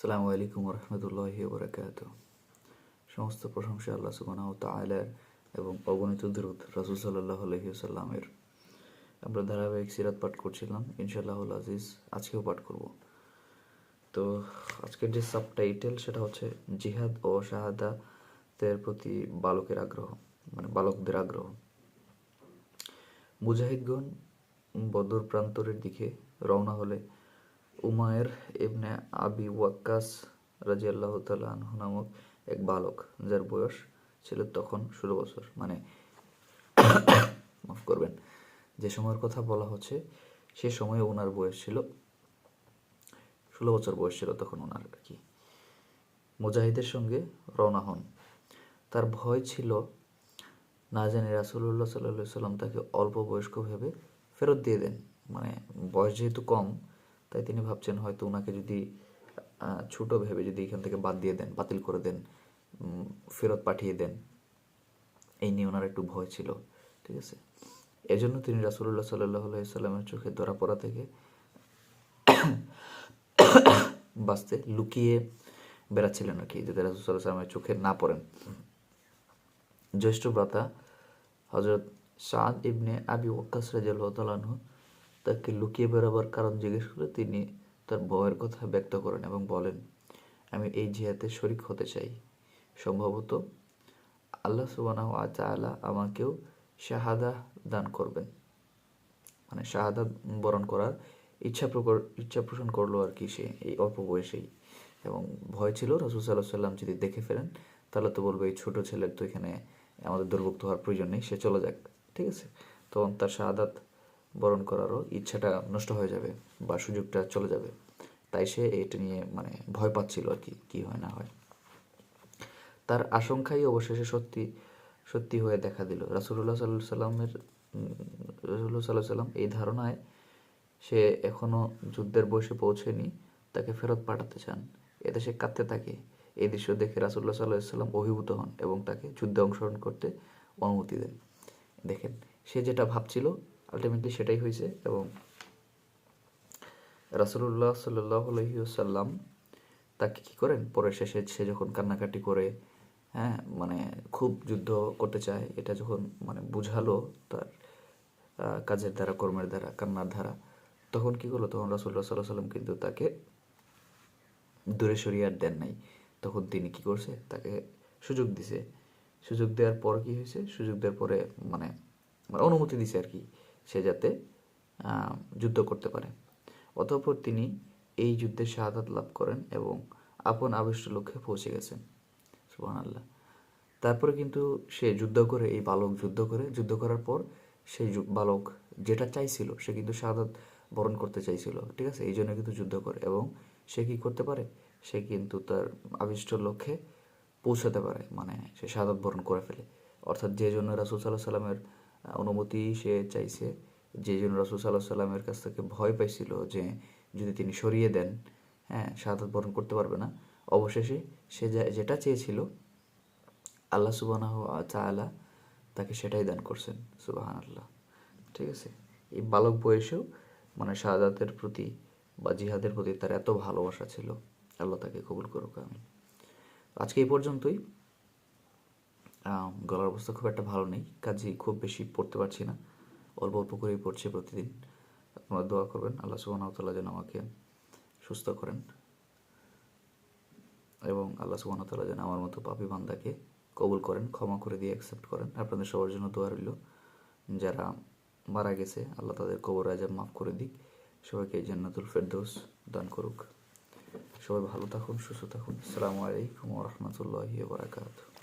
সালামু আলাইকুম রহমতুল্লাহ বরকাত সমস্ত প্রশংসা আল্লাহ সুবাহ তালার এবং অগণিত দূরত রাসুল সাল্লাহ আলহিউসাল্লামের আমরা ধারাবাহিক সিরাত পাঠ করছিলাম ইনশাল্লাহুল আজিজ আজকেও পাঠ করব। তো আজকের যে সাব টাইটেল সেটা হচ্ছে জিহাদ ও শাহাদাতের প্রতি বালকের আগ্রহ মানে বালকদের আগ্রহ। মুজাহিদগণ বদর প্রান্তরের দিকে রওনা হলে উমায়ের ইবনে আবি ওয়াক্কাস রাজি আল্লাহ নামক এক বালক, যার বয়স ছিল তখন ষোলো বছর। মানে মাফ করবেন, যে সময়ের কথা বলা হচ্ছে, সে সময়ে ওনার বয়স ছিল, ষোলো বছর বয়স ছিল তখন ওনার আর কি। মুজাহিদের সঙ্গে রওনা হন। তার ভয় ছিল, না জানি রাসুল্লাহ সাল্লাহ সাল্লাম তাকে অল্প বয়স্ক ভেবে ফেরত দিয়ে দেন। মানে বয়স যেহেতু কম তাই তিনি ভাবছেন হয়তো ওনাকে যদি ছোট ভেবে যদি এখান থেকে বাদ দিয়ে দেন, বাতিল করে দেন ফেরত পাঠিয়ে দেন। এই নিয়ে ওনার একটু ভয় ছিল, ঠিক আছে? এজন্য তিনি রাসুল্লাহ সাল্লাহ সাল্লামের চোখে ধরা পড়া থেকে বাঁচতে লুকিয়ে বেড়াচ্ছিলেন আর কি, যাতে রাসুল সাল্লাহ সাল্লামের চোখে না পড়েন। জ্যেষ্ঠ ব্রাতা হজরত সাদ ইবনে আবি রাজিয়াল্লাহ তালানহু তাকে লুকিয়ে বেরোবার কারণ জিজ্ঞেস করে তিনি তার বউয়ের কথা ব্যক্ত করেন এবং বলেন, আমি এই জিহাতে শরিক হতে চাই। সম্ভবত আল্লাহ সুবানাহ আলা আমাকেও শাহাদা দান করবেন। মানে শাহাদা বরণ করার ইচ্ছা প্রকর ইচ্ছা পোষণ করল আর কি সে এই অল্প বয়সেই। এবং ভয় ছিল রসুল সাল্লাহ সাল্লাম যদি দেখে ফেলেন তাহলে তো বলব, এই ছোটো ছেলের তো এখানে আমাদের দুর্ভুক্ত হওয়ার প্রয়োজন নেই, সে চলে যাক। ঠিক আছে? তখন তার শাহাদাত বরণ করারও ইচ্ছাটা নষ্ট হয়ে যাবে বা সুযোগটা চলে যাবে। তাই সে এটা নিয়ে মানে ভয় পাচ্ছিল আর কি, কী হয় না হয়। তার আশঙ্কাই অবশেষে সত্যি সত্যি হয়ে দেখা দিল। রাসুল্লাহ সাল্লাহ সাল্লামের রসুল্লাহ সাল্লাহ সাল্লাম এই ধারণায় সে এখনও যুদ্ধের বয়সে পৌঁছেনি, তাকে ফেরত পাঠাতে চান। এতে সে কাঁদতে থাকে। এই দৃশ্য দেখে রাসুল্লাহ সাল্লাহ সাল্লাম অভিভূত হন এবং তাকে যুদ্ধে অংশগ্রহণ করতে অনুমতি দেন। দেখেন, সে যেটা ভাবছিল আলটিমেটলি সেটাই হয়েছে এবং রাসুল্লাহ সাল্লাহ তাকে কি করেন? পরে শেষে সে যখন কান্নাকাটি করে হ্যাঁ মানে খুব যুদ্ধ করতে চায়, এটা যখন মানে বুঝালো তার কাজের দ্বারা, কর্মের দ্বারা, কান্নার দ্বারা, তখন কি করল? তখন রাসুল্লাহ সাল্লাহ সাল্লাম কিন্তু তাকে দূরে সরিয়ে আর দেন নাই। তখন তিনি কি করছে? তাকে সুযোগ দিছে। সুযোগ দেওয়ার পর কি হয়েছে? সুযোগ দেওয়ার পরে মানে অনুমতি দিছে আর কি। সে যাতে যুদ্ধ করতে পারে। অতঃপর তিনি এই যুদ্ধে শাহাদাত লাভ করেন এবং আপন আবিষ্ট লক্ষ্যে পৌঁছে গেছেন। সুবাহ আল্লাহ তারপরে কিন্তু সে যুদ্ধ করে, এই বালক যুদ্ধ করে, যুদ্ধ করার পর সেই বালক যেটা চাইছিল, সে কিন্তু শাহাদাত বরণ করতে চাইছিল, ঠিক আছে? এই জন্য কিন্তু যুদ্ধ করে এবং সে কি করতে পারে? সে কিন্তু তার আবিষ্ট লক্ষ্যে পৌঁছাতে পারে মানে সে শাহাদাত বরণ করে ফেলে। অর্থাৎ যে জন্য রাসুল সাল্লাহ সাল্লামের অনুমতি সে চাইছে। যে জন্য রাসুল সাল্লাহ সাল্লামের কাছ থেকে ভয় পাইছিল যে যদি তিনি সরিয়ে দেন হ্যাঁ শাহাদ বরণ করতে পারবে না, অবশেষে সে যেটা চেয়েছিল, আল্লাহ সুবাহ আলা তাকে সেটাই দান করছেন সুবাহান আল্লাহ ঠিক আছে? এই বালক বয়সেও মানে শাহাদাতের প্রতি বা জিহাদের প্রতি তার এত ভালোবাসা ছিল, আল্লাহ তাকে কবুল করুক আমি আজকে এই পর্যন্তই। গলার অবস্থা খুব একটা ভালো নেই। কাজেই খুব বেশি পড়তে পারছি না। অল্প অল্প করেই পড়ছি প্রতিদিন। আপনারা দোয়া করবেন, আল্লাহ সুবাহতাল্লাহ যেন আমাকে সুস্থ করেন। এবং আল্লাহ সুবাহতাল্লাহ যেন আমার মতো পাপি বান্দাকে কবুল করেন, ক্ষমা করে দিয়ে অ্যাকসেপ্ট করেন। আপনাদের সবার জন্য দোয়া রইল। যারা মারা গেছে, আল্লাহ তাদের কবর আজাব মাফ করে দিক। সবাইকে জান্নাতুল ফেরদৌস দান করুক। সবাই ভালো থাকুন, সুস্থ থাকুন। আসসালামু আলাইকুম রহমতুল্লাহি বারাকাতু